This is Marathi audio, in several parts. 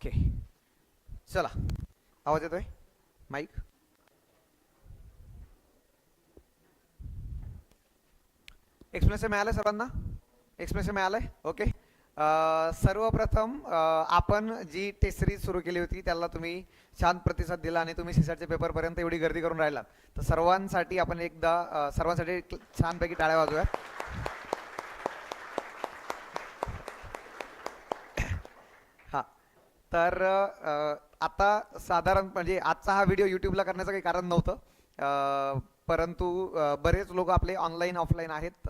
ओके. चला. आवाज येतोय? माईक एक्सप्लेनेशन मिळालं सर्वांना एक्सप्लेनेशन मिळालंय? ओके सर्वप्रथम आपण जी टेस्ट सिरीज सुरू केली होती त्याला तुम्ही छान प्रतिसाद दिला आणि तुम्ही सीसॅटच्या पेपरपर्यंत एवढी गर्दी करून राहिला तर सर्वांसाठी आपण एकदा सर्वांसाठी छानपैकी टाळ्या वाजूया हा तर आता साधारण म्हणजे आजचा हा व्हिडिओ युट्यूबला करण्याचं काही कारण नव्हतं. परंतु बरेच लोक आपले ऑनलाईन ऑफलाईन आहेत.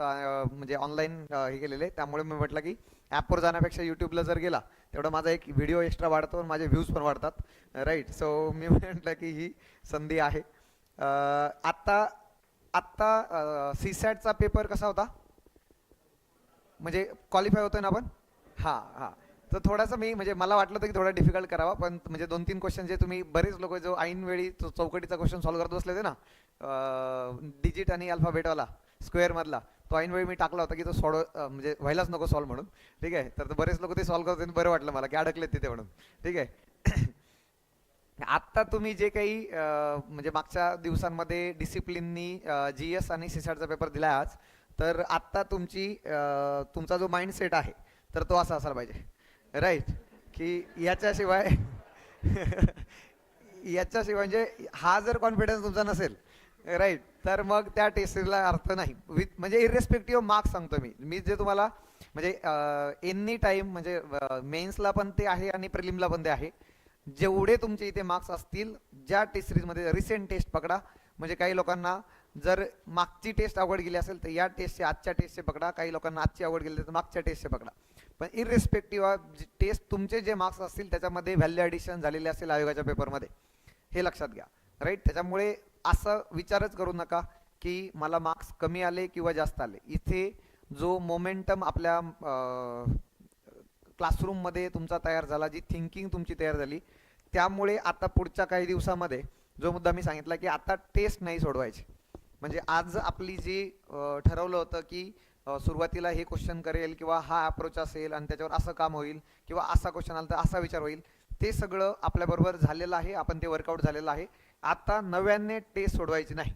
म्हणजे ऑनलाईन हे केलेले त्यामुळे मी म्हटलं की ॲपवर जाण्यापेक्षा युट्यूबला जर गेला तेवढा माझा एक व्हिडिओ एक्स्ट्रा वाढतो आणि माझे व्ह्यूज पण वाढतात. राईट सो मी म्हटलं की ही संधी आहे. आत्ता आत्ता सी सॅटचा पेपर कसा होता? म्हणजे क्वालिफाय होतोय ना आपण? हां हां. तर थोडासा मी म्हणजे मला वाटलं होतं की थोडा डिफिकल्ट करावा पण म्हणजे दोन तीन क्वेश्चन जे तुम्ही बरेच लोक जो ऐन वेळी चौकटीचा क्वेश्चन सॉल्व्ह करत बसले होते ना डिजिट आणि अल्फाबेटवाला स्क्वेअरमधला तो ऐन वेळी मी टाकला होता की तो सॉल्व म्हणजे व्हायलाच नको सॉल्व्ह म्हणून. ठीक आहे? तर बरेच लोक ते सॉल्व्ह करत होते बरं वाटलं मला की अडकलेत तिथे म्हणून. ठीक आहे? आत्ता तुम्ही जे काही म्हणजे मागच्या दिवसांमध्ये डिसिप्लिननी जी एस आणि सीसॅटचा पेपर दिला आज तर आत्ता तुमची तुमचा जो माइंडसेट आहे तर तो असा असायला पाहिजे. राईट की याच्याशिवाय याच्याशिवाय म्हणजे हा जर कॉन्फिडन्स तुमचा नसेल राईट तर मग त्या टेस्टला अर्थ नाही. विथ म्हणजे इरेस्पेक्टिव्ह मार्क्स सांगतो मी. मी जे तुम्हाला म्हणजे एनी टाईम म्हणजे मेन्सला पण ते आहे आणि प्रिलिमला पण ते आहे. जेवढे तुमचे इथे मार्क्स असतील ज्या टेस्ट सिरीजमध्ये रिसेंट टेस्ट पकडा. म्हणजे काही लोकांना जर मागची टेस्ट आवड गेली असेल तर या टेस्टचे आजच्या टेस्टचे पकडा. काही लोकांना आजची आवड गेली तर मागच्या टेस्टचे पकडा. पण इरिस्पेक्टिव्ह ऑफ टेस्ट तुमचे जे मार्क्स असतील त्याच्यामध्ये व्हॅल्यू ॲडिशन झालेले असेल आयोगाच्या पेपरमध्ये हे लक्षात घ्या. राईट त्याच्यामुळे असं विचारच करू नका की मला मार्क्स कमी आले किंवा जास्त आले. इथे जो मोमेंटम आपल्या क्लासरूममध्ये तुमचा तयार झाला जी थिंकिंग तुमची तयार झाली त्यामुळे आता पुढच्या काही दिवसामध्ये जो मुद्दा मी सांगितला की आता टेस्ट नाही सोडवायची. म्हणजे आज आपली जी ठरवलं होतं की सुरुवातीला हे क्वेश्चन करेल किंवा हा अप्रोच असेल आणि त्याच्यावर असं काम होईल किंवा असा क्वेश्चन आला तर असा विचार होईल ते सगळं आपल्याबरोबर झालेलं आहे आपण ते वर्कआउट झालेलं आहे. आता नव्याने टेस्ट सोडवायची नाही.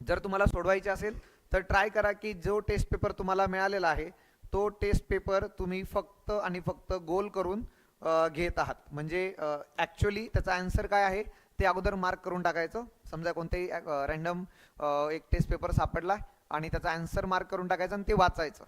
जर तुम्हाला सोडवायची असेल तर ट्राय करा की जो टेस्ट पेपर तुम्हाला मिळालेला आहे तो टेस्ट पेपर तुम्ही फक्त आणि फक्त गोल करून घेत आहात. म्हणजे ॲक्च्युली त्याचा आन्सर काय आहे ते अगोदर मार्क करून टाकायचं. समजा कोणतेही रँडम एक टेस्ट पेपर सापडला आणि त्याचा आन्सर मार्क करून टाकायचं आणि ते वाचायचं.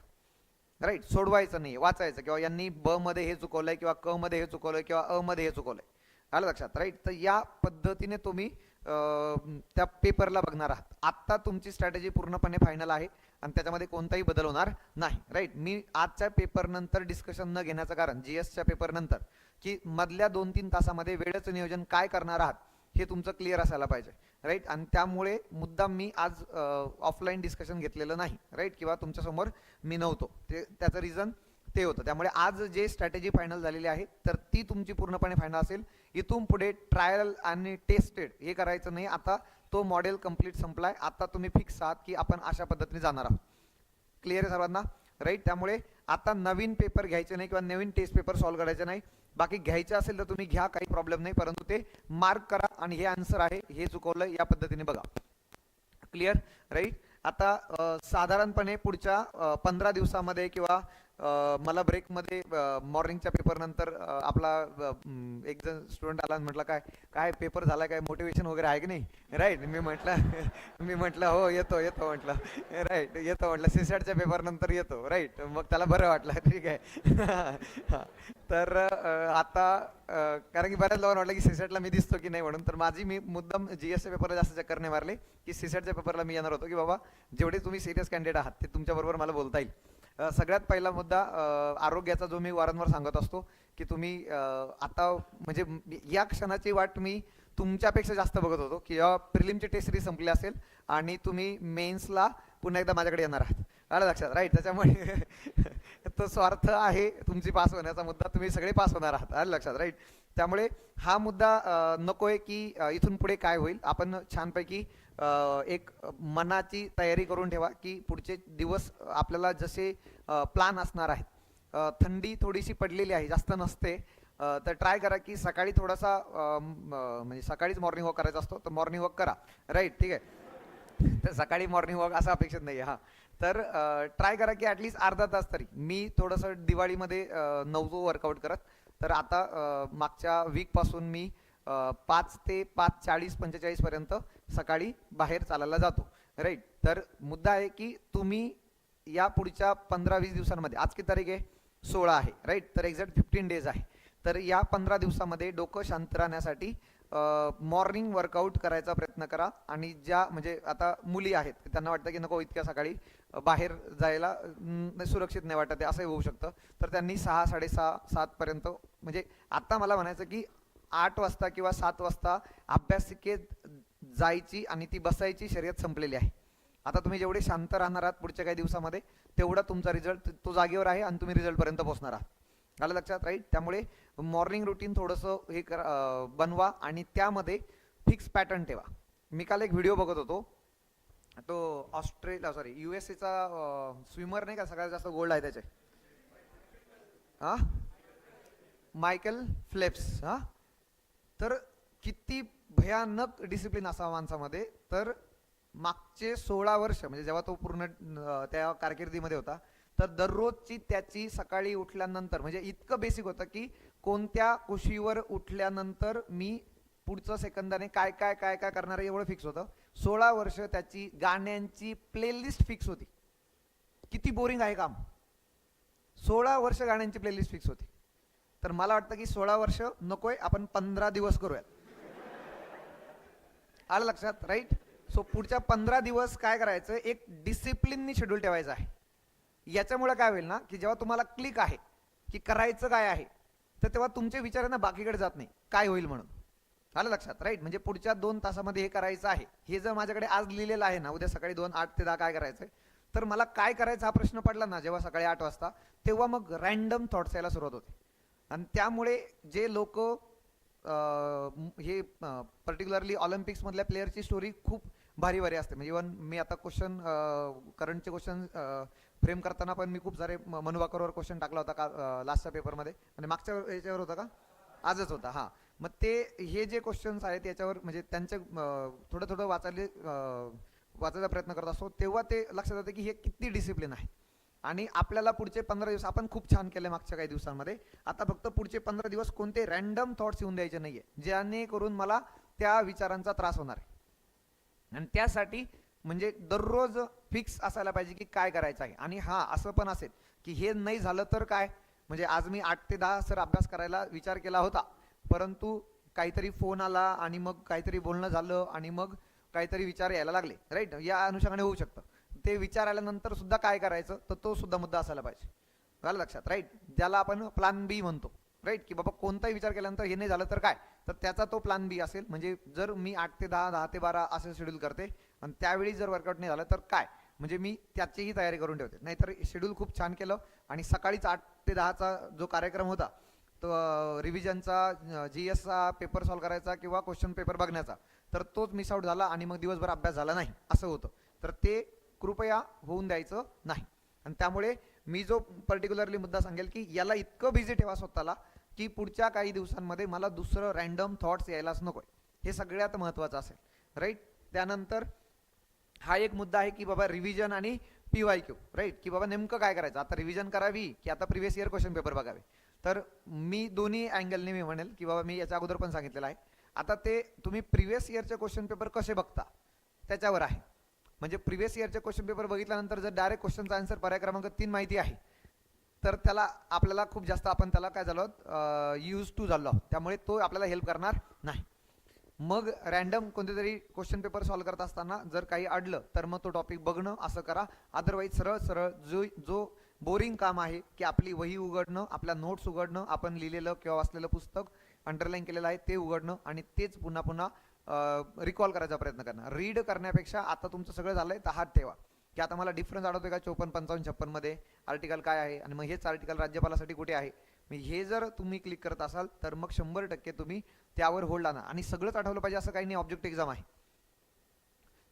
राईट सोडवायचं नाही वाचायचं. किंवा यांनी ब मध्ये हे चुकवलंय किंवा क मध्ये हे चुकवलंय किंवा अ मध्ये हे चुकवलंय. आलं लक्षात? राईट तर या पद्धतीने तुम्ही त्या पेपरला बघणार आहात. आत्ता तुमची स्ट्रॅटेजी पूर्णपणे फायनल आहे आणि त्याच्यामध्ये कोणताही बदल होणार नाही. राईट मी आजच्या पेपर नंतर डिस्कशन न घेण्याचं कारण जी एसच्या पेपर नंतर की मधल्या दोन तीन तासामध्ये वेळेचं नियोजन काय करणार आहात? हे तुमचं क्लिअर असायला पाहिजे. राईट आणि त्यामुळे मुद्दाम मी आज ऑफलाईन डिस्कशन घेतलेलं नाही. राईट किंवा तुमच्यासमोर मी नव्हतो. ते त्याचं रिझन ते होतं. त्यामुळे आज जे स्ट्रॅटेजी फायनल झालेली आहे तर ती तुमची पूर्णपणे फायनल असेल. इथून पुढे ट्रायल आणि टेस्टेड हे करायचं नाही. आता तो मॉडेल कंप्लीट संपलाय. आता तुम्ही फिक्स आहात की आपण अशा पद्धतीने जाणार आहोत. क्लिअर आहे सर्वांना? राईट त्यामुळे आता नवीन पेपर घ्यायचे नाही किंवा नवीन टेस्ट पेपर सॉल्व्ह करायचे नाही. बाकी घ्यायचं असेल तर तुम्ही घ्या काही प्रॉब्लेम नाही परंतु ते मार्क करा आणि हे आन्सर आहे हे चुकवलं या पद्धतीने बघा. क्लिअर राईट आता साधारणपणे पुढच्या पंधरा दिवसामध्ये किंवा मला ब्रेकमध्ये मॉर्निंगच्या पेपर नंतर आपला एक जण स्टुडंट आला म्हटलं काय काय पेपर झाला काय मोटिवेशन वगैरे आहे की नाही? राईट मी म्हटलं मी म्हटलं हो येतो येतो म्हटलं. राईट येतो म्हटलं. सीसॅटच्या पेपर नंतर येतो. राईट मग त्याला बरं वाटलं. ठीक आहे. तर आता कारण की बऱ्याच लोकांना वाटलं की सीसॅटला मी दिसतो की नाही म्हणून तर माझी मी मुद्दाम जी एसच्या पेपरला जास्त चक्कर नाही मारले की सीसॅटच्या पेपरला मी येणार होतो की बाबा जेवढे तुम्ही सिरियस कॅन्डिडेट आहात ते तुमच्याबरोबर मला बोलता येईल. सगळ्यात पहिला मुद्दा आरोग्याचा जो मी वारंवार सांगत असतो की तुम्ही आता म्हणजे या क्षणाची वाट मी तुमच्यापेक्षा जास्त बघत होतो की प्रिलिमची टेस्ट सिरीज संपली असेल आणि तुम्ही मेन्सला पुन्हा एकदा माझ्याकडे येणार आहात. आलं लक्षात? राईट त्याच्यामुळे तो स्वार्थ आहे तुमची पास होण्याचा मुद्दा तुम्ही सगळे पास होणार आहात. आलं लक्षात? राईट त्यामुळे हा मुद्दा नको आहे की इथून पुढे काय होईल? आपण छानपैकी एक मनाची तयारी करून ठेवा की पुढचे दिवस आपल्याला जसे प्लान असणार आहेत. थंडी थोडीशी पडलेली आहे जास्त नसते. तर ट्राय करा की सकाळी थोडासा म्हणजे सकाळीच मॉर्निंग वॉक करायचा असतो तर मॉर्निंग वॉक करा. राईट ठीक आहे? तर सकाळी मॉर्निंग वॉक असं अपेक्षित नाही आहे हां. तर ट्राय करा की ॲटलीस्ट अर्धा तास तरी. मी थोडंसं दिवाळीमध्ये अं, वर्कआउट करत. तर आता मागच्या वीकपासून मी पाच ते पाच चाळीस पंचेचाळीसपर्यंत सकाळी बाहेर चालायला जातो. राईट तर मुद्दा आहे की तुम्ही या पुढच्या पंधरा वीस दिवसांमध्ये आज किती तारीख आहे? सोळा आहे. राईट तर एक्झॅक्ट फिफ्टीन डेज आहे. तर या पंधरा दिवसामध्ये डोकं शांत राहण्यासाठी मॉर्निंग वर्कआउट करायचा प्रयत्न करा आणि ज्या म्हणजे आता मुली आहेत त्यांना वाटतं की नको इतक्या सकाळी बाहेर जायला सुरक्षित नाही वाटत आहे असंही होऊ शकतं. तर त्यांनी सहा साडेसहा सातपर्यंत म्हणजे आत्ता मला म्हणायचं की आठ वाजता किंवा सात वाजता अभ्यासिकेत जायची आणि ती बसायची शर्यत संपलेली आहे. आता तुम्ही जेवढे शांत राहणार आहात पुढच्या काही दिवसामध्ये तेवढा तुमचा रिझल्ट तो जागेवर आहे आणि तुम्ही रिझल्टपर्यंत पोहोचणार आहात. आलं लक्षात राईट त्यामुळे मॉर्निंग रुटीन थोडंसं हे कर बनवा आणि त्यामध्ये फिक्स पॅटर्न ठेवा. मी काल एक व्हिडिओ बघत होतो. तो ऑस्ट्रेलिया सॉरी यू एस एचा स्विमर नाही का सगळ्यात जास्त गोल्ड आहे त्याचे. हा? मायकल फ्लेप्स हा? तर किती भयानक डिसिप्लिन असा माणसामध्ये. तर मागचे सोळा वर्ष म्हणजे जेव्हा तो पूर्ण त्या कारकिर्दीमध्ये होता तर दररोजची त्याची सकाळी उठल्यानंतर म्हणजे इतकं बेसिक होतं की कोणत्या कुशीवर उठल्यानंतर मी पुढचं सेकंदाने काय काय काय काय करणार एवढं फिक्स होतं. सोळा वर्ष त्याची गाण्यांची प्लेलिस्ट फिक्स होती. किती बोरिंग आहे काम. सोळा वर्ष गाण्यांची प्लेलिस्ट फिक्स होती. तर मला वाटतं की सोळा वर्ष नकोय आपण पंधरा दिवस करूयात. आलं लक्षात? राईट सो पुढच्या पंधरा दिवस काय करायचं? एक डिसिप्लिननी शेड्यूल ठेवायचं आहे. याच्यामुळे काय होईल ना की जेव्हा तुम्हाला क्लिक आहे की करायचं काय आहे तर तेव्हा तुमचे विचार ना बाकीकडे जात नाही. काय होईल म्हणून? आलं लक्षात? राईट म्हणजे पुढच्या दोन तासामध्ये हे करायचं आहे. हे जर माझ्याकडे आज लिहिलेलं आहे ना उद्या सकाळी दोन आठ ते दहा काय करायचं आहे तर मला काय करायचं हा प्रश्न पडला ना जेव्हा सकाळी आठ वाजता तेव्हा मग रॅन्डम थॉट्स यायला सुरुवात होते. आणि त्यामुळे जे लोक हे पर्टिक्युलरली ऑलिम्पिक्समधल्या प्लेअरची स्टोरी खूप भारी भारी असते. म्हणजे इव्हन मी आता क्वेश्चन करंटचे क्वेश्चन फ्रेम करताना पण मी खूप सारे मनुवाकरवर क्वेश्चन टाकला होता का लास्टच्या पेपरमध्ये आणि मागच्या याच्यावर होता का? आजच होता हां. मग ते हे जे क्वेश्चन्स आहेत याच्यावर म्हणजे त्यांचे थोडं थोडं वाचायला वाचायचा प्रयत्न करत असतो. तेव्हा ते लक्षात येतं की हे किती डिसिप्लिन आहे. आणि आपल्याला पुढचे पंधरा दिवस आपण खूप छान केले मागच्या काही दिवसांमध्ये. आता फक्त पुढचे पंधरा दिवस कोणते रॅन्डम थॉट्स येऊन द्यायचे नाहीये. जेणेकरून मला त्या विचारांचा त्रास होणार आहे. आणि त्यासाठी म्हणजे दररोज फिक्स असायला पाहिजे की काय करायचं आहे. आणि हा असं पण असेल की हे नाही झालं तर काय? म्हणजे आज मी आठ ते दहा सर अभ्यास करायला विचार केला होता. परंतु काहीतरी फोन आला आणि मग काहीतरी बोलणं झालं आणि मग काहीतरी विचार यायला लागले. राईट या अनुषंगाने होऊ शकतं. ते विचार आल्यानंतर सुद्धा काय करायचं? तर तो सुद्धा मुद्दा असायला पाहिजे. झालं लक्षात राईट ज्याला आपण प्लान बी म्हणतो राईट की बाबा कोणताही विचार केल्यानंतर हे नाही झालं तर काय? तर त्याचा तो प्लान बी असेल. म्हणजे जर मी आठ ते दहा दहा ते बारा असं शेड्यूल करते आणि त्यावेळी जर वर्कआउट नाही झालं तर काय? म्हणजे मी त्याचीही तयारी करून ठेवते. नाहीतर शेड्यूल खूप छान केलं आणि सकाळीच आठ ते दहाचा जो कार्यक्रम होता तो रिव्हिजनचा जी एसचा पेपर सॉल्व करायचा किंवा क्वेश्चन पेपर बघण्याचा तर तोच मिस आउट झाला आणि मग दिवसभर अभ्यास झाला नाही असं होतं. तर ते कृपया होऊन द्यायचं नाही. आणि त्यामुळे मी जो पर्टिक्युलरली मुद्दा सांगेल की याला इतकं बिझी ठेवा स्वतःला की पुढच्या काही दिवसांमध्ये मला दुसरं रॅन्डम थॉट्स यायलाच नको हे सगळ्यात महत्त्वाचं असेल. राईट त्यानंतर हा एक मुद्दा आहे की बाबा रिव्हिजन आणि पी वाय क्यू राईट की बाबा नेमकं काय करायचं? आता रिव्हिजन करावी की आता प्रिव्हियस इयर क्वेश्चन पेपर बघावे? तर मी दोन्ही अँगलने मी म्हणेल की बाबा मी याच्या अगोदर पण सांगितलेलं आहे. आता ते तुम्ही प्रिव्हियस इयरचे क्वेश्चन पेपर कसे बघता? त्याच्यावर आहे. म्हणजे प्रिव्हियस इयरचे क्वेश्चन पेपर बघितल्यानंतर जर डायरेक्ट क्वेश्चनचा आन्सर पर्याय क्रमांक तीन माहिती आहे तर त्याला आपल्याला खूप जास्त आपण त्याला काय झालो यूज टू झालो त्यामुळे तो आपल्याला हेल्प करणार नाही. मग रॅन्डम कोणते तरी क्वेश्चन पेपर सॉल्व्ह करत असताना जर काही अडलं तर मग तो टॉपिक बघणं असं करा. अदरवाईज सरळ सरळ जो जो बोरिंग काम आहे की आपली वही उघडणं आपल्या नोट्स उघडणं आपण लिहिलेलं किंवा वाचलेलं पुस्तक अंडरलाईन केलेलं आहे ते उघडणं आणि तेच पुन्हा पुन्हा रिकॉल करायचा प्रयत्न करणार. रीड करण्यापेक्षा आता तुमचं सगळं झालंय तर हात ठेवा. की आता मला डिफरन्स आढळतोय का चोपन्न पंचावन्न छप्पनमध्ये? आर्टिकल काय आहे? आणि मग हेच आर्टिकल राज्यपालासाठी कुठे आहे? मी हे जर तुम्ही क्लिक करत असाल तर मग शंभर टक्के तुम्ही त्यावर होल्ड आणा आणि सगळंच आठवलं पाहिजे असं काही नाही ऑब्जेक्ट एक्झाम आहे.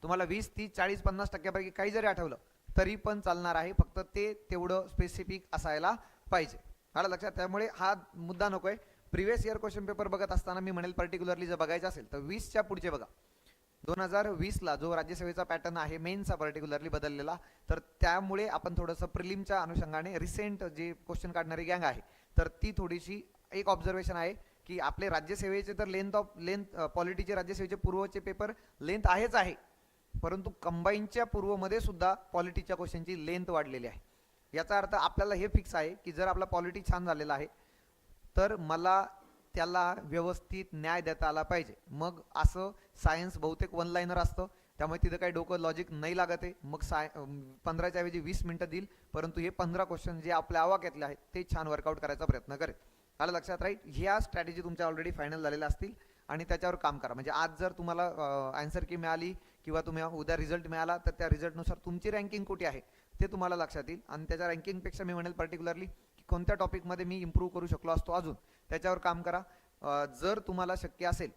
तुम्हाला वीस तीस चाळीस पन्नास टक्क्यापैकी काही जरी आठवलं तरी पण चालणार आहे. फक्त ते तेवढं स्पेसिफिक असायला पाहिजे. मला लक्षात? त्यामुळे हा मुद्दा नको आहे प्रिव्हियस इयर क्वेश्चन पेपर बघत असताना मी म्हणेल पर्टिक्युलरली जर बघायचं असेल तर वीसच्या पुढचे बघा. दोन हजार वीसला जो राज्यसेवेचा पॅटर्न आहे मेनचा पर्टिक्युलरली बदललेला तर त्यामुळे आपण थोडंसं प्रिलिमच्या अनुषंगाने रिसेंट जे क्वेश्चन काढणारी गँग आहे तर ती थोडीशी एक ऑब्झर्वेशन आहे की आपले राज्यसेवेचे तर लेंथ ऑफ लेंथ पॉलिटीचे राज्यसेवेचे पूर्वचे पेपर लेंथ आहेच आहे. परंतु कंबाईनच्या पूर्वमध्ये सुद्धा पॉलिटीच्या क्वेश्चनची लेंथ वाढलेली आहे. याचा अर्थ आपल्याला हे फिक्स आहे की जर आपला पॉलिटी छान झालेला आहे तर मला त्याला व्यवस्थित न्याय देता आला पाहिजे. मग असं सायन्स बहुतेक वन लाईनर असतं. त्यामुळे तिथं काही डोकं लॉजिक नाही लागत आहे. मग साय पंधराच्या ऐवजी वीस मिनटं देईल. परंतु हे पंधरा क्वेश्चन जे आपल्या आवाक्यातले आहेत ते छान वर्कआउट करायचा प्रयत्न करेल. आलं लक्षात राईट ह्या स्ट्रॅटेजी तुमच्या ऑलरेडी फायनल झालेल्या असतील आणि त्याच्यावर काम करा. म्हणजे आज जर तुम्हाला आन्सर की मिळाली किंवा तुम्ही उद्या रिझल्ट मिळाला तर त्या रिझल्टनुसार तुमची रँकिंग कुठे आहे ते तुम्हाला लक्षात येईल. आणि त्याच्या रँकिंगपेक्षा मी म्हणेल पर्टिक्युलरली की कोणत्या टॉपिकमध्ये मी इम्प्रूव्ह करू शकलो असतो अजून त्याच्यावर काम करा. जर तुम्हाला शक्य असेल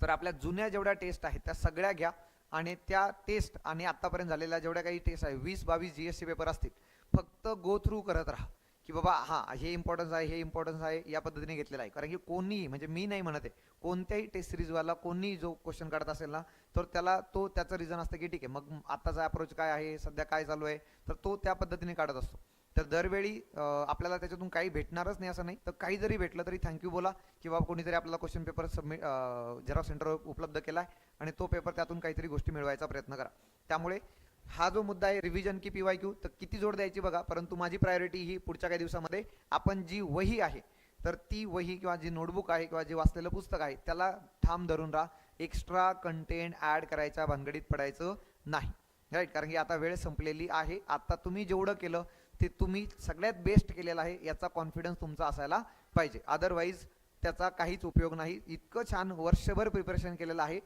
तर आपल्या जुन्या जेवढ्या टेस्ट आहेत त्या सगळ्या घ्या आणि त्या टेस्ट आणि आतापर्यंत झालेल्या जेवढ्या काही टेस्ट आहे वीस बावीस जी एस सी पेपर असतील फक्त गो थ्रू करत राहा. की बाबा हा हे इम्पॉर्टन्स आहे हे इम्पॉर्टन्स आहे या पद्धतीने घेतलेलं आहे. कारण की कोणीही म्हणजे मी नाही म्हणत आहे कोणत्याही टेस्ट सिरीजवाला कोणीही जो क्वेश्चन काढत असेल ना तर त्याला तो त्याचं रिझन असतं की ठीक आहे मग आत्ताचा अप्रोच काय आहे सध्या काय चालू आहे तर तो त्या पद्धतीने काढत असतो. तर दरवेळी आपल्याला त्याच्यातून काही भेटणारच नाही असं नाही. तर काही जरी भेटलं तरी थँक्यू बोला की बाबा कोणीतरी आपल्याला क्वेश्चन पेपर सबमिट झेरॉक्स सेंटरवर उपलब्ध केला आहे आणि तो पेपर त्यातून काहीतरी गोष्टी मिळवायचा प्रयत्न करा. त्यामुळे हा जो मुद्दा आहे रिव्हिजन की पीवाय क्यू तर किती जोड द्यायची बघा परंतु माझी प्रायोरिटी ही पुढच्या काही दिवसामध्ये आपण जी वही आहे तर ती वही किंवा जी नोटबुक आहे किंवा जे वाचलेलं पुस्तक आहे त्याला ठाम धरून राहा. एक्स्ट्रा कंटेंट ॲड करायच्या भानगडीत पडायचं नाही. राईट कारण की आता वेळ संपलेली आहे. आता तुम्ही जेवढं केलं ते तुम्ही सगळ्यात बेस्ट केलेलं आहे याचा कॉन्फिडन्स तुमचा असायला पाहिजे. अदरवाईज त्याचा काहीच उपयोग नाही. इतकं छान वर्षभर प्रिपरेशन केलेलं आहे.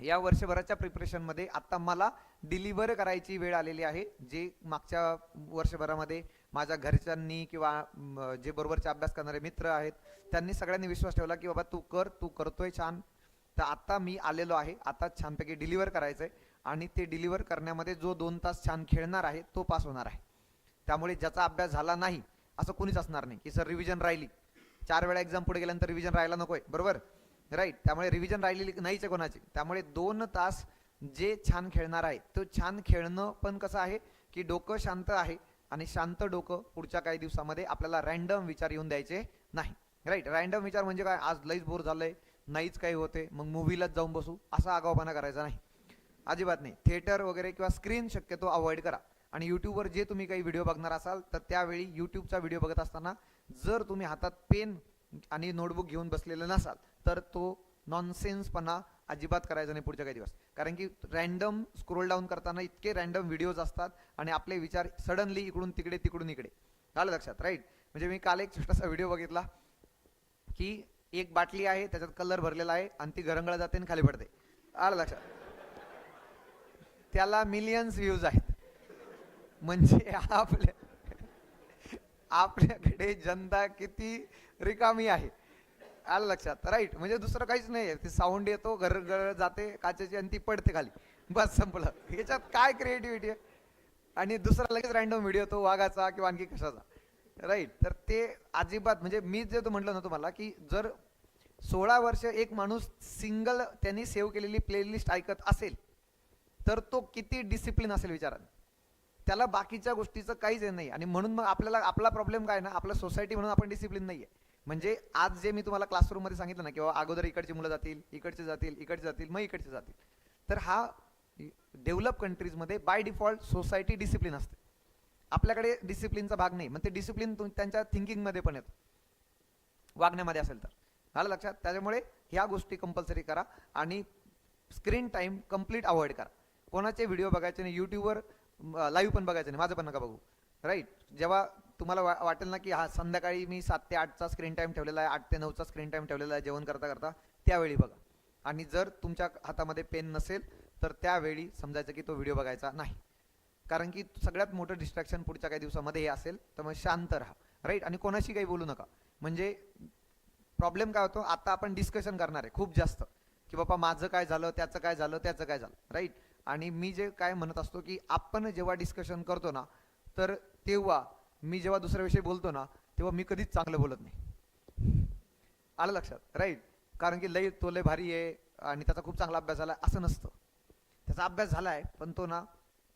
या वर्षभराच्या प्रिपरेशनमध्ये आत्ता मला डिलिव्हर करायची वेळ आलेली आहे जे मागच्या वर्षभरामध्ये माझ्या घरच्यांनी किंवा जे बरोबरचे अभ्यास करणारे मित्र आहेत त्यांनी सगळ्यांनी विश्वास ठेवला की बाबा तू कर तू करतोय छान. तर आत्ता मी आलेलो आहे. आता छानपैकी डिलिव्हर करायचं आहे आणि ते डिलिव्हर करण्यामध्ये जो दोन तास छान खेळणार आहे तो पास होणार आहे. त्यामुळे ज्याचा अभ्यास झाला नाही असं कोणीच असणार नाही. की सर रिव्हिजन राहिली. चार वेळा एक्झाम पुढे गेल्यानंतर रिव्हिजन राहायला नकोय. बरोबर? राईट त्यामुळे रिव्हिजन राहिलेली नाहीच आहे कोणाची. त्यामुळे दोन तास जे छान खेळणार आहे तो छान खेळणं पण कसं आहे की डोकं शांत आहे आणि शांत डोकं पुढच्या काही दिवसामध्ये आपल्याला रँडम विचार येऊन द्यायचे नाही. राईट रँडम विचार म्हणजे काय? आज लईच बोर झालंय नाहीच काही होते मग मूवीलाच जाऊन बसू. असा आगाऊपणा करायचा नाही. अजिबात नाही. थिएटर वगैरे किंवा स्क्रीन शक्यतो अवॉइड करा. आणि यूट्यूबवर जे तुम्ही काही व्हिडिओ बघणार असाल तर त्यावेळी यूट्यूबचा व्हिडिओ बघत असताना जर तुम्ही हातात पेन आणि नोटबुक घेऊन बसलेले नसाल तर तो नॉनसेन्सपणा अजिबात करायचा नाही पुढच्या काही दिवस. कारण की रॅन्डम स्क्रोल डाऊन करताना इतके रॅन्डम व्हिडिओज असतात आणि आपले विचार सडनली इकडून तिकडे तिकडून इकडे. झालं लक्षात राईट म्हणजे मी काल एक छोटासा व्हिडिओ बघितला की एक बाटली आहे त्याच्यात कलर भरलेला आहे आणि ती घरंगळा जाते आणि खाली पडते. आलं लक्षात? त्याला मिलियन्स व्ह्यूज आहेत. म्हणजे आपल्या आपल्याकडे जनता किती रिकामी आहे? आलं लक्षात? राईट म्हणजे दुसरं काहीच नाही आहे ते साऊंड येतो घर घर जाते काचेची आणि ती पडते खाली. बस संपलं. ह्याच्यात काय क्रिएटिव्हिटी आहे? आणि दुसरा लगेच रँडम व्हिडिओ तो वाघाचा किंवा आणखी कशाचा. राईट तर ते अजिबात म्हणजे मी जे तो म्हटलं ना तुम्हाला की जर सोळा वर्ष एक माणूस सिंगल त्यांनी सेव्ह केलेली प्लेलिस्ट ऐकत असेल तर तो किती डिसिप्लिन असेल विचारात? त्याला बाकीच्या गोष्टीचं काहीच हे नाही. आणि म्हणून मग आपल्याला आपला प्रॉब्लेम काय ना आपल्या सोसायटी म्हणून आपण डिसिप्लिन नाही आहे म्हणजे आज जे मी तुम्हाला क्लासरूममध्ये सांगितलं ना किंवा अगोदर इकडची मुलं जातील इकडचे जातील इकडचे जातील मग इकडचे जातील. तर हा डेव्हलप कंट्रीजमध्ये बाय डिफॉल्ट सोसायटी डिसिप्लिन असते. आपल्याकडे डिसिप्लिनचा भाग नाही मग ते डिसिप्लिन त्यांच्या थिंकिंगमध्ये पण येतो. वागण्यामध्ये असेल तर. झालं लक्षात? त्याच्यामुळे ह्या गोष्टी कंपल्सरी करा आणि स्क्रीन टाईम कंप्लीट अवॉइड करा. कोणाचे व्हिडिओ बघायचे नाही यूट्यूबवर लाईव्ह पण बघायचं नाही. माझं पण नका बघू. राईट जेव्हा तुम्हाला वा वाटेल ना की हा संध्याकाळी मी सात ते आठचा स्क्रीन टाईम ठेवलेला आहे आठ ते नऊचा स्क्रीन टाईम ठेवलेला आहे जेवण करता करता त्यावेळी बघा. आणि जर तुमच्या हातामध्ये पेन नसेल तर त्यावेळी समजायचं की तो व्हिडिओ बघायचा नाही. कारण की सगळ्यात मोठं डिस्ट्रॅक्शन पुढच्या काही दिवसामध्ये हे असेल तर मग शांत राहा. राईट आणि कोणाशी काही बोलू नका. म्हणजे प्रॉब्लेम काय होतो? आता आपण डिस्कशन करणार आहे खूप जास्त. की बाबा माझं काय झालं त्याचं काय झालं त्याचं काय झालं. राईट आणि मी जे काय म्हणत असतो की आपण जेव्हा डिस्कशन करतो ना तर तेव्हा मी जेव्हा दुसऱ्याविषयी बोलतो ना तेव्हा मी कधीच चांगलं बोलत नाही. आलं लक्षात? राईट कारण की लय तो लय भारी आहे आणि त्याचा खूप चांगला अभ्यास झाला असं नसतं. त्याचा अभ्यास झाला आहे पण तो ना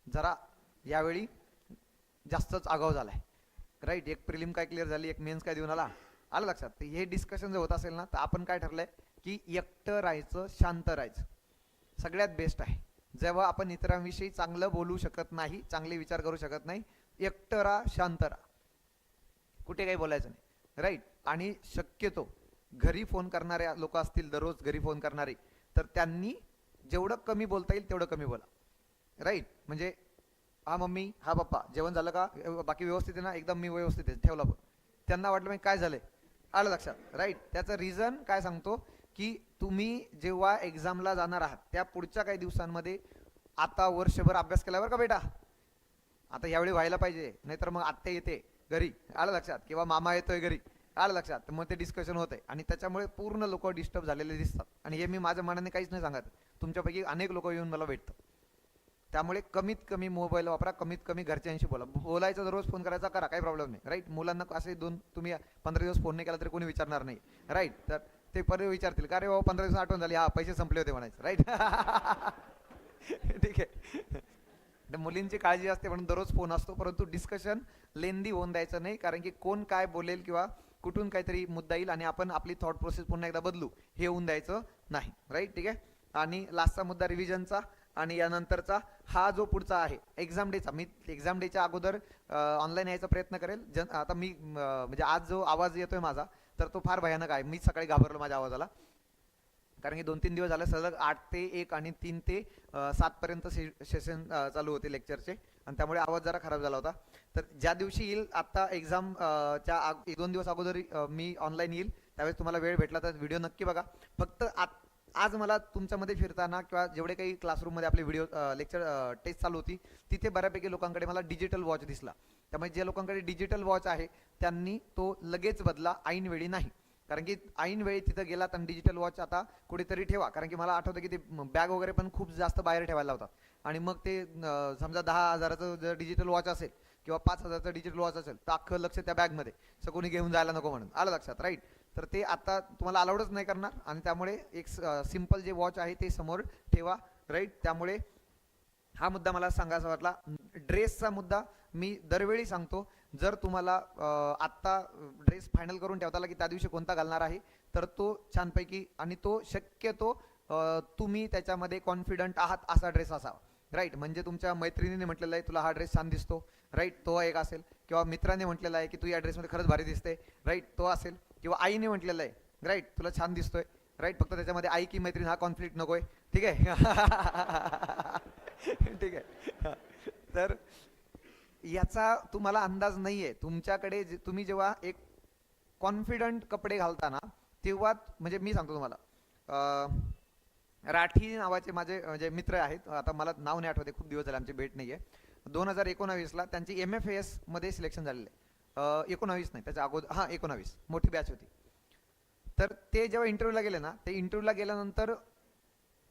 जरा यावेळी जास्तच आगाव आहे राईट एक प्रिलिम काय क्लिअर झाली एक मेन्स काय देऊन आला? आलं लक्षात? तर हे डिस्कशन जर होत असेल ना तर आपण काय ठरलंय की एकटं राहायचं शांत राहायचं. सगळ्यात बेस्ट आहे. जेव्हा आपण इतरांविषयी चांगलं बोलू शकत नाही चांगले विचार करू शकत नाही एकटं राहा शांत राहा कुठे काही बोलायचं नाही. राईट आणि शक्यतो घरी फोन करणारे लोक असतील दररोज घरी फोन करणारे तर त्यांनी जेवढं कमी बोलता येईल तेवढं कमी बोला. राईट म्हणजे हा मम्मी हा पप्पा जेवण झालं का? बाकी व्यवस्थित आहे ना? एकदम मी व्यवस्थित आहे ठेवला पण त्यांना वाटलं म्हणजे काय झालंय? आलं लक्षात. राईट त्याचं रिझन काय सांगतो? की तुम्ही जेव्हा एक्झामला जाणार आहात त्या पुढच्या काही दिवसांमध्ये आता वर्षभर अभ्यास केल्यावर का बेटा? आता यावेळी व्हायला पाहिजे नाहीतर मग आत्या येते घरी आलं लक्षात? किंवा मामा येतोय घरी आलं लक्षात? मग ते डिस्कशन होत आहे आणि त्याच्यामुळे पूर्ण लोक डिस्टर्ब झालेले दिसतात. आणि हे मी माझ्या मनाने काहीच नाही सांगत. तुमच्यापैकी अनेक लोक येऊन मला भेटतात. त्यामुळे कमीत कमी मोबाईल वापरा कमीत कमी घरच्यांशी बोला. बोलायचं दररोज फोन करायचा करा काही प्रॉब्लेम नाही. राईट मुलांना असे दोन तुम्ही पंधरा दिवस फोन नाही केला तरी कोणी विचारणार नाही. राईट तर ते परत विचारतील का रे बाबा पंधरा दिवस आठवण झाली हा पैसे संपले होते म्हणायचं राईट? ठीक आहे. तर मुलींची काळजी असते म्हणून दररोज फोन असतो परंतु डिस्कशन लेंदी होऊन द्यायचं नाही कारण की कोण काय बोलेल किंवा कुठून काहीतरी मुद्दा येईल आणि आपण आपली थॉट प्रोसेस पुन्हा एकदा बदलू हे होऊन द्यायचं नाही राईट? ठीक आहे? आणि लास्टचा मुद्दा रिव्हिजनचा आणि यानंतरचा हा जो पुढचा आहे एक्झाम डेचा मी एक्झाम डेच्या अगोदर ऑनलाईन यायचा प्रयत्न करेल. जन आता मी म्हणजे आज जो आवाज येतोय माझा तर तो फार भयानक आहे. मीच सकाळी घाबरलो माझ्या आवाजाला. कारण की दोन तीन दिवस झाले सलग आठ ते एक आणि तीन ते सातपर्यंत से सेशन चालू होते लेक्चरचे आणि त्यामुळे आवाज जरा खराब झाला होता. तर ज्या दिवशी येईल आत्ता एक्झाम च्या आग- एक दोन दिवस अगोदर मी ऑनलाईन येईल. त्यावेळेस तुम्हाला वेळ भेटला तर व्हिडिओ नक्की बघा. फक्त आत- आज मला तुमच्यामध्ये फिरताना किंवा जेवढे काही क्लासरूममध्ये आपले व्हिडिओ लेक्चर टेस्ट चालू होती तिथे बऱ्यापैकी लोकांकडे मला डिजिटल वॉच दिसला. त्यामुळे जे लोकांकडे डिजिटल वॉच आहे त्यांनी तो लगेच बदला ऐनवेळी नाही. कारण की ऐन वेळी तिथं गेलात आणि डिजिटल वॉच आता कुठेतरी ठेवा. कारण की मला आठवतं की ते बॅग वगैरे पण खूप जास्त बाहेर ठेवायला होतात आणि मग ते समजा दहा हजाराचं जर डिजिटल वॉच असेल किंवा पाच हजाराचं डिजिटल वॉच असेल तर अख्खं लक्ष त्या बॅगमध्ये असं कोणी घेऊन जायला नको म्हणून. आलं लक्षात राईट तर ते आता तुम्हाला अलाउडच नाही करणार. आणि त्यामुळे एक सिंपल जे वॉच आहे ते समोर ठेवा राईट त्यामुळे हा मुद्दा मला सांगायचा वाटला. ड्रेसचा मुद्दा मी दरवेळी सांगतो. जर तुम्हाला आत्ता ड्रेस फायनल करून ठेवता आला की त्या दिवशी कोणता घालणार आहे तर तो छानपैकी आणि तो शक्यतो तुम्ही त्याच्यामध्ये कॉन्फिडंट आहात असा ड्रेस असावा. राईट म्हणजे तुमच्या मैत्रिणीने म्हटलेलं आहे तुला हा ड्रेस छान दिसतो. राईट तो एक असेल. किंवा मित्राने म्हटलेला आहे की तू या ड्रेसमध्ये खरंच भारी दिसते. राईट तो असेल. किंवा आईने म्हटलेलं आहे राईट तुला छान दिसतोय. राईट फक्त त्याच्यामध्ये आई की मैत्रीण हा कॉन्फ्लिक्ट नकोय. ठीक आहे? ठीक आहे. तर याचा तुम्हाला अंदाज नाहीये. तुमच्याकडे तुम्ही जेव्हा एक कॉन्फिडंट कपडे घालताना तेव्हा म्हणजे मी सांगतो तुम्हाला. राठी नावाचे माझे म्हणजे मित्र आहेत आता मला नाव नाही आठवते खूप दिवस झाले आमची भेट नाहीये. दोन हजार एकोणावीसला त्यांची एम एफ एसमध्ये सिलेक्शन झालेलं आहे. एकोणावीस नाही त्याच्या अगोदर हां एकोणावीस. मोठी बॅच होती. तर ते जेव्हा इंटरव्ह्यूला गेले ना ते इंटरव्ह्यूला गेल्यानंतर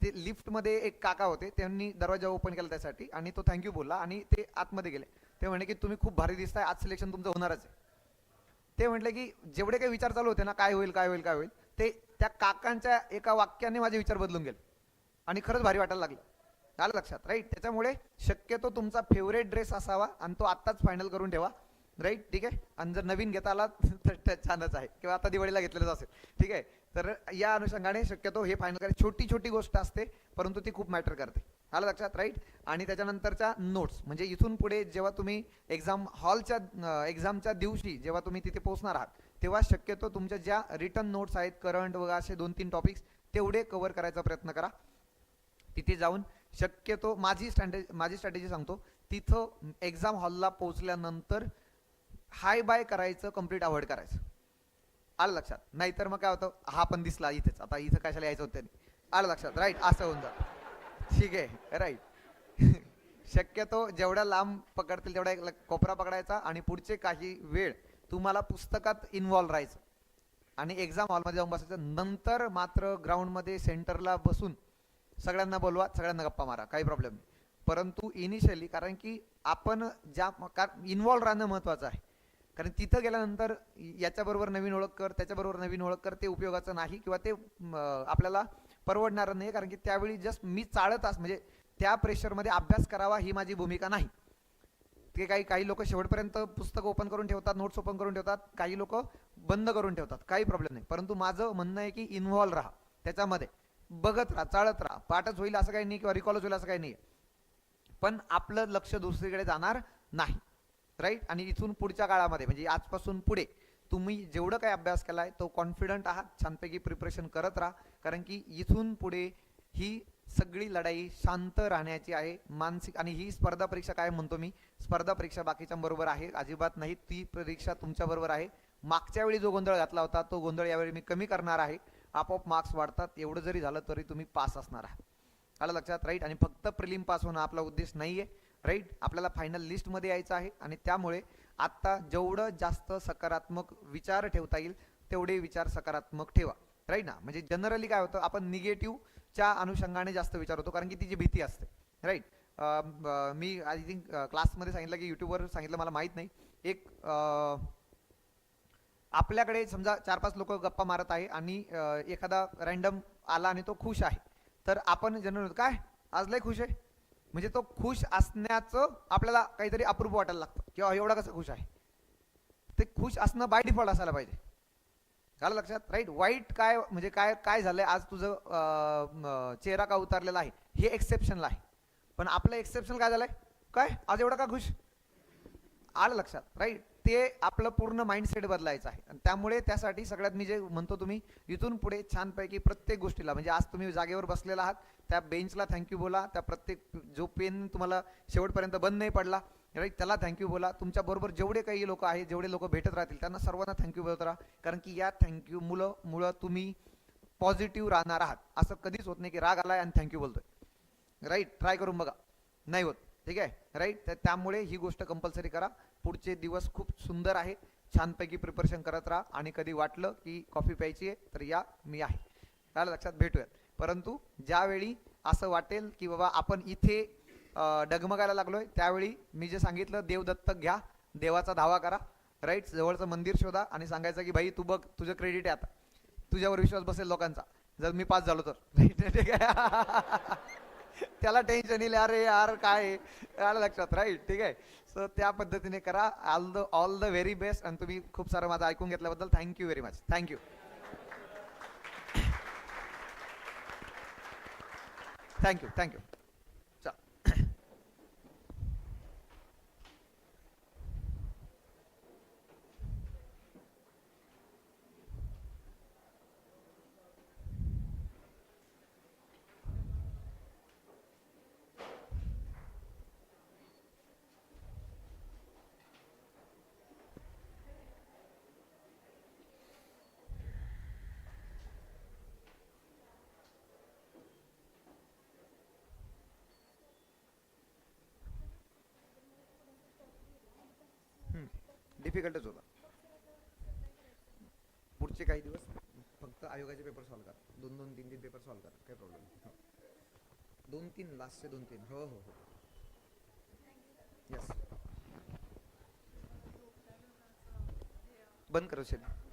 ते लिफ्टमध्ये एक काका होते त्यांनी दरवाजा ओपन केला त्यासाठी आणि तो थँक्यू बोलला आणि ते आतमध्ये गेले. ते म्हणे की तुम्ही खूप भारी दिसताय आज सिलेक्शन तुमचं होणारच आहे. ते म्हटले की जेवढे काही विचार चालू होते ना काय होईल काय होईल काय होईल ते त्या काकांच्या एका वाक्याने माझे विचार बदलून गेले. आणि खरंच भारी वाटायला लागलं. आलं लक्षात राईट त्याच्यामुळे शक्यतो तुमचा फेवरेट ड्रेस असावा आणि तो आत्ताच फायनल करून ठेवा. राईट ठीक आहे? आणि जर नवीन घेता आला तर छानच आहे. किंवा आता दिवाळीला घेतलेलंच असेल. ठीक आहे? तर या अनुषंगाने शक्यतो हे फायनल करायची. छोटी छोटी गोष्ट असते परंतु ती खूप मॅटर करते. आलं लक्षात? राईट आणि त्याच्यानंतरच्या नोट्स म्हणजे इथून पुढे जेव्हा तुम्ही एक्झाम हॉलच्या एक्झामच्या दिवशी जेव्हा तुम्ही तिथे पोहोचणार आहात तेव्हा शक्यतो तुमच्या ज्या रिटर्न नोट्स आहेत करंट वगैरे असे दोन तीन टॉपिक्स तेवढे कव्हर करायचा प्रयत्न करा. तिथे जाऊन शक्यतो माझी स्ट्रॅटेजी माझी स्ट्रॅटेजी सांगतो. तिथं एक्झाम हॉलला पोहोचल्यानंतर हाय बाय करायचं कंप्लीट अवॉइड करायचं. आलं लक्षात? नाहीतर मग काय होतं? हा पण दिसला इथेच. आता इथं कशाला यायचं होतं त्यांनी? आलं लक्षात? राईट असं होऊन जातं. ठीक आहे. राईट शक्यतो जेवढ्या लांब पकडतील तेवढा एक कोपरा पकडायचा आणि पुढचे काही वेळ तुम्हाला पुस्तकात इन्वॉल्व्ह राहायचं. आणि एक्झाम हॉलमध्ये जाऊन बसायचं. नंतर मात्र ग्राउंडमध्ये सेंटरला बसून सगळ्यांना बोलवा सगळ्यांना गप्पा मारा. काही प्रॉब्लेम नाही. परंतु इनिशियली कारण की आपण ज्या इन्व्हॉल्व राहणं महत्त्वाचं आहे. कारण तिथं गेल्यानंतर याच्याबरोबर नवीन ओळख कर त्याच्याबरोबर नवीन ओळख कर ते उपयोगाचं नाही किंवा ते आपल्याला परवडणारं नाही कारण की त्यावेळी जस्ट मी चाळत अस म्हणजे त्या प्रेशरमध्ये अभ्यास करावा ही माझी भूमिका नाही. ते काही काही लोक शेवटपर्यंत पुस्तक ओपन करून ठेवतात नोट्स ओपन करून ठेवतात काही लोक बंद करून ठेवतात काही प्रॉब्लेम नाही. परंतु माझं म्हणणं आहे की इन्व्हॉल्व राहा त्याच्यामध्ये. बघत राहा चाळत राहा. पाठच होईल असं काही नाही किंवा रिकॉलच होईल असं काही नाही पण आपलं लक्ष दुसरीकडे जाणार नाही. राईट? आणि इथून पुढच्या काळामध्ये म्हणजे आजपासून पुढे तुम्ही जेवढं काही अभ्यास केला आहे तो कॉन्फिडंट आहात छानपैकी प्रिपरेशन करत राहा. कारण की इथून पुढे ही सगळी लढाई शांत राहण्याची आहे मानसिक आणि ही स्पर्धा परीक्षा काय म्हणतो मी? स्पर्धा परीक्षा बाकीच्यांबरोबर आहे अजिबात नाही. ती परीक्षा तुमच्याबरोबर आहे. मागच्या वेळी जो गोंधळ घातला होता तो गोंधळ यावेळी मी कमी करणार आहे. आपोआप मार्क्स वाढतात. एवढं जरी झालं तरी तुम्ही पास असणार आहात. आलं लक्षात? राईट? आणि फक्त प्रिलिम पास होणं आपला उद्देश नाही आहे राईट? आपल्याला फायनल लिस्टमध्ये यायचं आहे आणि त्यामुळे आत्ता जेवढं जास्त सकारात्मक विचार ठेवता येईल तेवढे विचार सकारात्मक ठेवा. राईट ना? म्हणजे जनरली काय होतं आपण निगेटिव्हच्या अनुषंगाने जास्त विचार होतो कारण की तिची भीती असते. राईट? मी आय थिंक क्लासमध्ये सांगितलं की यूट्यूबवर सांगितलं मला माहीत नाही. एक आपल्याकडे समजा चार पाच लोक गप्पा मारत आहे आणि एखादा रँडम आला आणि तो खुश आहे. तर आपण जनरल काय? आज लय खुश आहे? म्हणजे तो खुश असण्याचं आपल्याला काहीतरी अप्रूप वाटायला लागतं. किंवा एवढा कसं खुश आहे? ते खुश असणं बाय डिफॉल्ट असायला पाहिजे. झालं लक्षात? राईट वाईट काय म्हणजे काय काय झालंय? आज तुझं चेहरा का उतारलेला आहे? हे एक्सेप्शनला आहे. पण आपलं एक्सेप्शन काय झालंय? काय? आज एवढा का खुश? आलं लक्षात. राईट ते आपलं पूर्ण माइंडसेट बदलायचं आहे. आणि त्यामुळे त्यासाठी सगळ्यात मी जे म्हणतो तुम्ही इथून पुढे छानपैकी प्रत्येक गोष्टीला म्हणजे आज तुम्ही जागेवर बसलेला आहात त्या बेंचला थँक्यू बोला त्या प्रत्येक जो पेन तुम्हाला शेवटपर्यंत बंद नाही पडला राईट त्याला थँक्यू बोला. तुमच्या बरोबर जेवढे काही लोक आहेत जेवढे लोक भेटत राहतील त्यांना सर्वांना थँक्यू बोलत राहा. कारण की या थँक्यू मुलं मुळं तुम्ही पॉझिटिव्ह राहणार आहात. असं कधीच होत नाही की राग आलाय आणि थँक्यू बोलतोय. राईट ट्राय करून बघा. नाही होत. ठीक आहे? राईट तर त्यामुळे ही गोष्ट कंपल्सरी करा. पुढचे दिवस खूप सुंदर आहे. छानपैकी प्रिपरेशन करत राहा. आणि कधी वाटलं की कॉफी प्यायची आहे तर या मी आहे. त्याला लक्षात भेटूयात. परंतु ज्यावेळी असं वाटेल की बाबा आपण इथे डगमगायला लागलोय त्यावेळी मी जे सांगितलं देव दत्तक घ्या देवाचा धावा करा. राईट जवळचं मंदिर शोधा आणि सांगायचं की भाई तू बघ तुझं क्रेडिट आहे आता. तुझ्यावर विश्वास बसेल लोकांचा. जर मी पास झालो तर. ठीक आहे. त्याला टेन्शन येईल अरे यार काय आलं लक्षात राईट ठीक आहे. सो त्या पद्धतीने करा. All the all the very best आणि तुम्ही खूप सारं माझं ऐकून घेतल्याबद्दल thank you very much thank you thank you thank you चल डिफिकल्टच होता. पुढचे काही दिवस फक्त आयोगाचे पेपर सॉल्व करा. दोन दोन तीन तीन पेपर सॉल्व करा. काही प्रॉब्लेम नाही. हो. दोन तीन लास्टचे दोन तीन. हो हो हो. येस बंद करू शेट